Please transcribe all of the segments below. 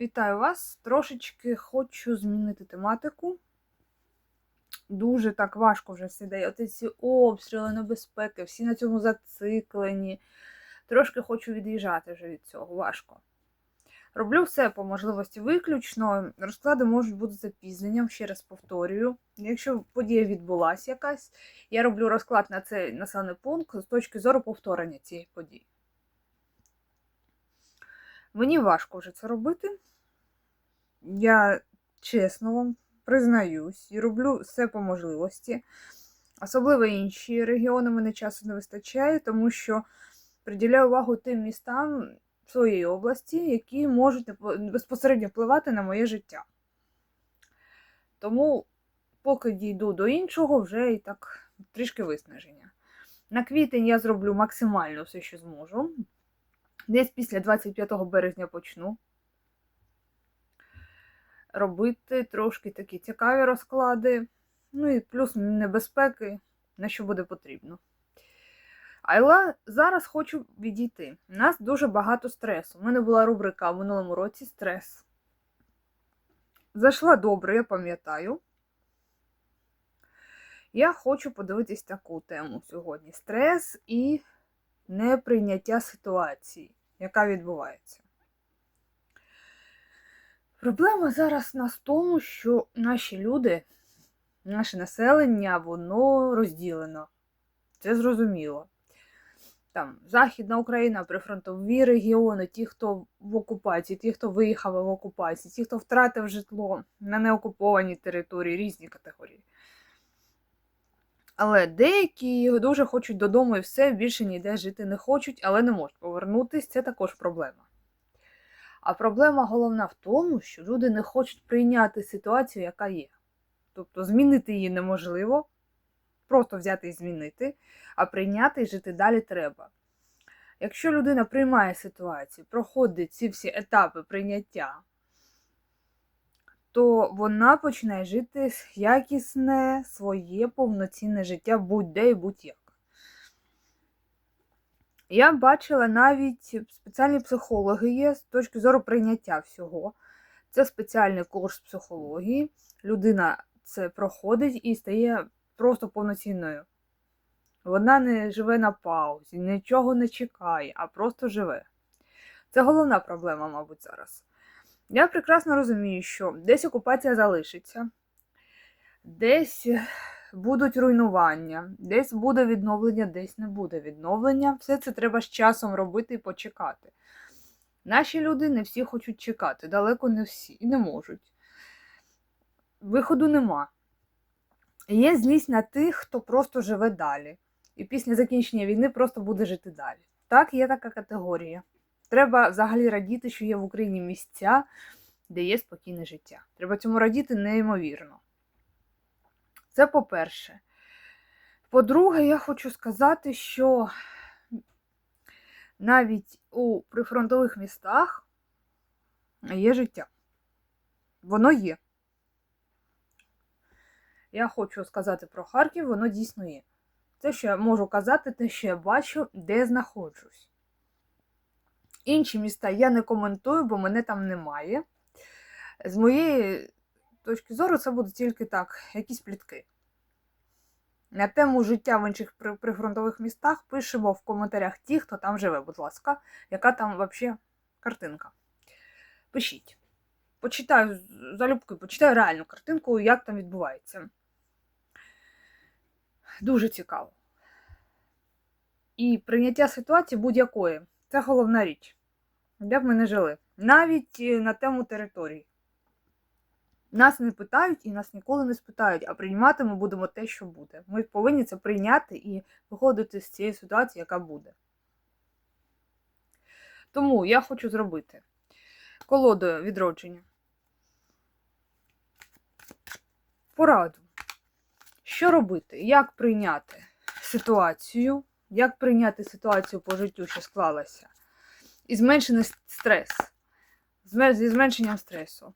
Вітаю вас! Трошечки хочу змінити тематику. Дуже так важко вже сидить. Оці ці обстріли, небезпеки, всі на цьому зациклені. Трошки хочу від'їжджати вже від цього, важко. Роблю все по можливості виключно. Розклади можуть бути запізненням, ще раз повторюю. Якщо подія відбулася якась, я роблю розклад на цей населений пункт з точки зору повторення цієї події. Мені важко вже це робити. Я чесно вам признаюсь і роблю все по можливості. Особливо інші регіони мене часу не вистачає, тому що приділяю увагу тим містам своєї області, які можуть безпосередньо впливати на моє життя. Тому, поки дійду до іншого, вже і так трішки виснаження. На квітень я зроблю максимально все, що зможу. Десь після 25 березня почну робити трошки такі цікаві розклади, ну і плюс небезпеки, на що буде потрібно. Але зараз хочу відійти. У нас дуже багато стресу. У мене була рубрика в минулому році стрес. Зайшла добре, я пам'ятаю. Я хочу подивитись таку тему сьогодні: стрес і неприйняття ситуації, яка відбувається. Проблема зараз нас в тому, що наші люди, наше населення, воно розділено. Це зрозуміло. Там Західна Україна, прифронтові регіони, ті, хто в окупації, ті, хто виїхав в окупації, ті, хто втратив житло на неокупованій території, різні категорії. Але деякі дуже хочуть додому і все, більше ніде жити не хочуть, але не можуть повернутися. Це також проблема. А проблема головна в тому, що люди не хочуть прийняти ситуацію, яка є. Тобто змінити її неможливо, просто взяти і змінити, а прийняти і жити далі треба. Якщо людина приймає ситуацію, проходить ці всі етапи прийняття, то вона починає жити якісне, своє повноцінне життя будь-де і будь-як. Я бачила навіть спеціальні психологи є з точки зору прийняття всього. Це спеціальний курс психології. Людина це проходить і стає просто повноцінною. Вона не живе на паузі, нічого не чекає, а просто живе. Це головна проблема, мабуть, зараз. Я прекрасно розумію, що десь окупація залишиться, десь будуть руйнування, десь буде відновлення, десь не буде відновлення. Все це треба з часом робити і почекати. Наші люди не всі хочуть чекати, далеко не всі і не можуть. Виходу нема. Є злість на тих, хто просто живе далі. І після закінчення війни просто буде жити далі. Так, є така категорія. Треба взагалі радіти, що є в Україні місця, де є спокійне життя. Треба цьому радіти неймовірно. Це по-перше. По-друге, я хочу сказати, що навіть у прифронтових містах є життя. Воно є. Я хочу сказати про Харків, воно дійсно є. Те, що я можу казати, те, що я бачу, де знаходжусь. Інші міста я не коментую, бо мене там немає. З моєї точки зору, це буде тільки так, якісь плітки. На тему життя в інших прифронтових містах пишемо в коментарях ті, хто там живе, будь ласка, яка там взагалі картинка. Пишіть. Почитаю залюбки, почитаю реальну картинку, як там відбувається. Дуже цікаво. І прийняття ситуації будь-якої це головна річ. Де б ми не жили. Навіть на тему території. Нас не питають і нас ніколи не спитають, а приймати ми будемо те, що буде. Ми повинні це прийняти і виходити з цієї ситуації, яка буде. Тому я хочу зробити колоду відродження. Пораду. Що робити? Як прийняти ситуацію? Як прийняти ситуацію по життю, що склалася? І зменшений стрес. Зі зменшенням стресу.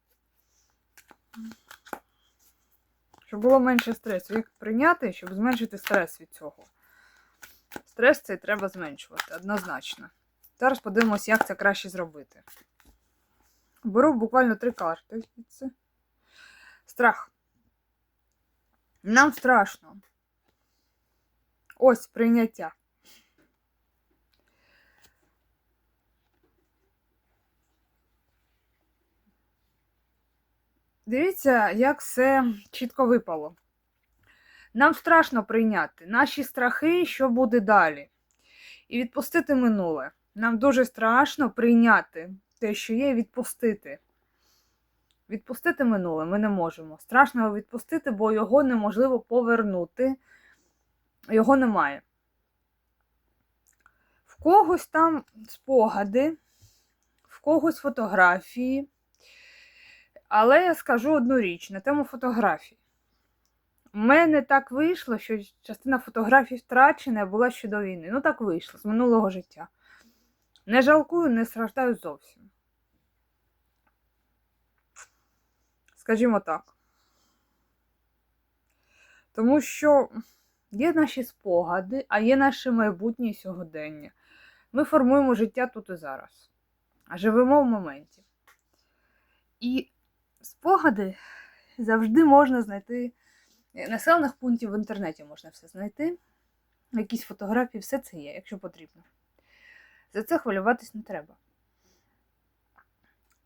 Щоб було менше стресу. Як прийняти, щоб зменшити стрес від цього. Стрес цей треба зменшувати, однозначно. Зараз подивимось, як це краще зробити. Беру буквально три карти. Страх. Нам страшно. Ось прийняття. Дивіться, як все чітко випало. Нам страшно прийняти наші страхи, що буде далі. І відпустити минуле. Нам дуже страшно прийняти те, що є, і відпустити. Відпустити минуле ми не можемо. Страшно його відпустити, бо його неможливо повернути. Його немає. В когось там спогади, в когось фотографії. Але я скажу одну річ на тему фотографій. У мене так вийшло, що частина фотографій втрачена була ще до війни. Ну так вийшло з минулого життя. Не жалкую, не страждаю зовсім. Скажімо так. Тому що є наші спогади, а є наше майбутнє і сьогодення. Ми формуємо життя тут і зараз, а живемо в моменті. І спогади завжди можна знайти. Населених пунктів в інтернеті можна все знайти. Якісь фотографії, все це є, якщо потрібно. За це хвилюватись не треба.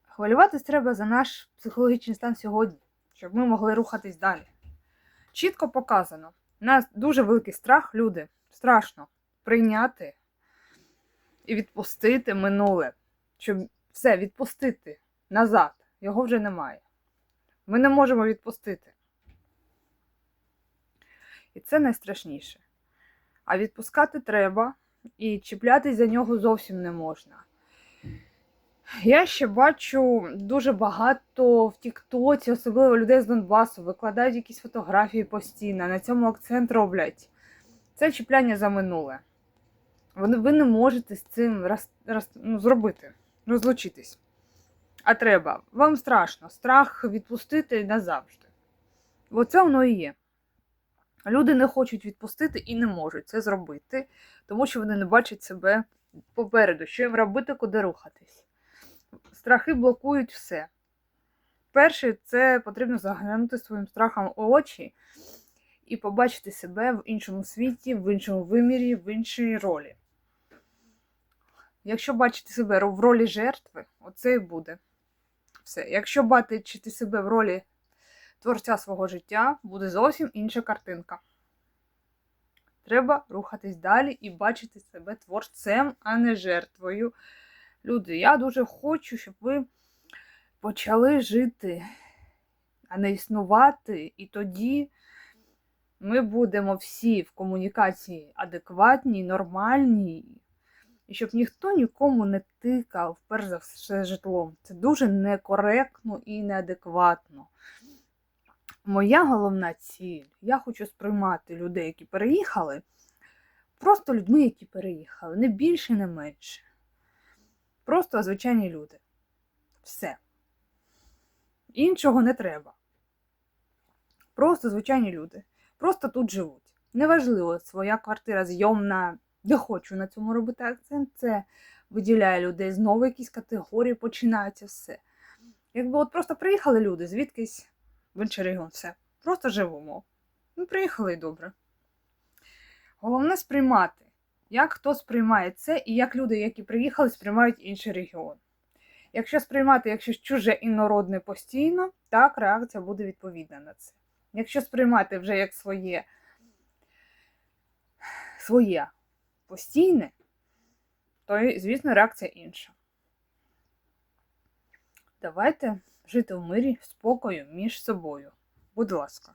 Хвилюватись треба за наш психологічний стан сьогодні, щоб ми могли рухатись далі. Чітко показано. У нас дуже великий страх, люди. Страшно прийняти і відпустити минуле, щоб все відпустити назад. Його вже немає. Ми не можемо відпустити. І це найстрашніше. А відпускати треба, і чіплятись за нього зовсім не можна. Я ще бачу дуже багато в Тіктоці, особливо людей з Донбасу, викладають якісь фотографії постійно, на цьому акцент роблять. Це чіпляння за минуле. Ви, не можете з цим роз, роз, ну, зробити, розлучитись. А треба. Вам страшно. Страх відпустити назавжди. Оце воно і є. Люди не хочуть відпустити і не можуть це зробити, тому що вони не бачать себе попереду, що їм робити, куди рухатись. Страхи блокують все. Перше, це потрібно заглянути своїм страхом у очі і побачити себе в іншому світі, в іншому вимірі, в іншій ролі. Якщо бачити себе в ролі жертви, оце і буде. Все. Якщо бачити себе в ролі творця свого життя, буде зовсім інша картинка. Треба рухатись далі і бачити себе творцем, а не жертвою. Люди, я дуже хочу, щоб ви почали жити, а не існувати, і тоді ми будемо всі в комунікації адекватні, нормальні, і щоб ніхто нікому не тикав, перш за все, житлом. Це дуже некоректно і неадекватно. Моя головна ціль, я хочу сприймати людей, які переїхали, просто людьми, які переїхали, не більше, не менше. Просто звичайні люди. Все. Іншого не треба. Просто звичайні люди. Просто тут живуть. Неважливо, своя квартира зйомна, де хочу на цьому робити акцент, це виділяє людей. Знову якісь категорії починаються все. Якби от просто приїхали люди, звідкись в інший регіон, все. Просто живемо. Ну, приїхали і добре. Головне сприймати, як хто сприймає це, і як люди, які приїхали, сприймають інший регіон. Якщо сприймати як щось чуже інородне постійно, так реакція буде відповідна на це. Якщо сприймати вже як своє, своє постійне, то, звісно, реакція інша. Давайте жити в мирі, спокою між собою. Будь ласка.